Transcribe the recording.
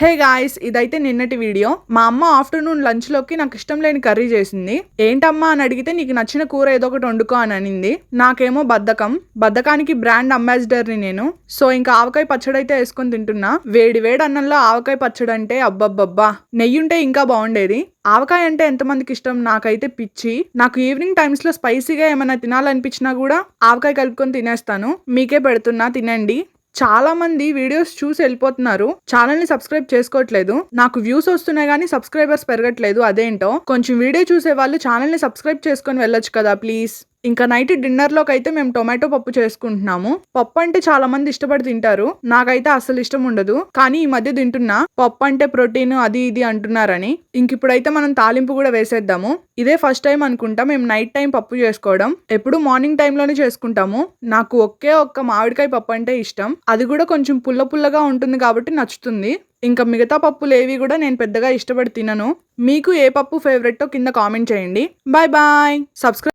Hey guys ఇదైతే నిన్నటి video. మా అమ్మ ఆఫ్టర్నూన్ లంచ్లోకి నాకు ఇష్టం లేని కర్రీ చేసింది. ఏంటమ్మా అని అడిగితే నీకు నచ్చిన కూర ఏదో ఒకటి వండుకో అని అనింది. నాకేమో బద్ధకం. బద్ధకానికి బ్రాండ్ అంబాసిడర్ని నేను. సో ఇంకా ఆవకాయ పచ్చడి అయితే వేసుకొని తింటున్నా. వేడి వేడి అన్నంలో ఆవకాయ పచ్చడి అంటే అబ్బబ్బబ్బా. నెయ్యి ఉంటే ఇంకా బాగుండేది. ఆవకాయ అంటే ఎంతమందికి ఇష్టం? నాకైతే పిచ్చి. నాకు ఈవినింగ్ టైమ్స్లో స్పైసీగా ఏమైనా తినాలనిపించినా కూడా ఆవకాయ కలుపుకొని తినేస్తాను. మీకే పెడుతున్నా తినండి. చాలా మంది వీడియోస్ చూసి వెళ్ళిపోతున్నారు. ఛానల్ని సబ్స్క్రైబ్ చేసుకోవట్లేదు. నాకు వ్యూస్ వస్తున్నాయి కానీ సబ్స్క్రైబర్స్ పెరగట్లేదు. అదేంటో? కొంచెం వీడియో చూసే వాళ్ళు ఛానల్ని సబ్స్క్రైబ్ చేసుకొని వెళ్ళొచ్చు కదా ప్లీజ్. ఇంకా నైట్ డిన్నర్లోకి అయితే మేము టొమాటో పప్పు చేసుకుంటున్నాము. పప్పు అంటే చాలా మంది ఇష్టపడి తింటారు. నాకైతే అసలు ఇష్టం ఉండదు. కానీ ఈ మధ్య తింటున్నా పప్పు అంటే ప్రోటీన్ అది ఇది అంటున్నారని ఇంక ఇప్పుడైతే మనం తాలింపు కూడా వేసేద్దాము. ఇదే ఫస్ట్ టైం అనుకుంటా మేము నైట్ టైం పప్పు చేసుకోవడం. ఎప్పుడు మార్నింగ్ టైంలోనే చేసుకుంటాము. నాకు ఒకే ఒక్క మామిడికాయ పప్పు అంటే ఇష్టం. అది కూడా కొంచెం పుల్ల పుల్లగా ఉంటుంది కాబట్టి నచ్చుతుంది. ఇంకా మిగతా పప్పులు ఏవి కూడా నేను పెద్దగా ఇష్టపడి తినను. మీకు ఏ పప్పు ఫేవరెట్టో కింద కామెంట్ చేయండి. Bye bye. సబ్స్క్రైబ్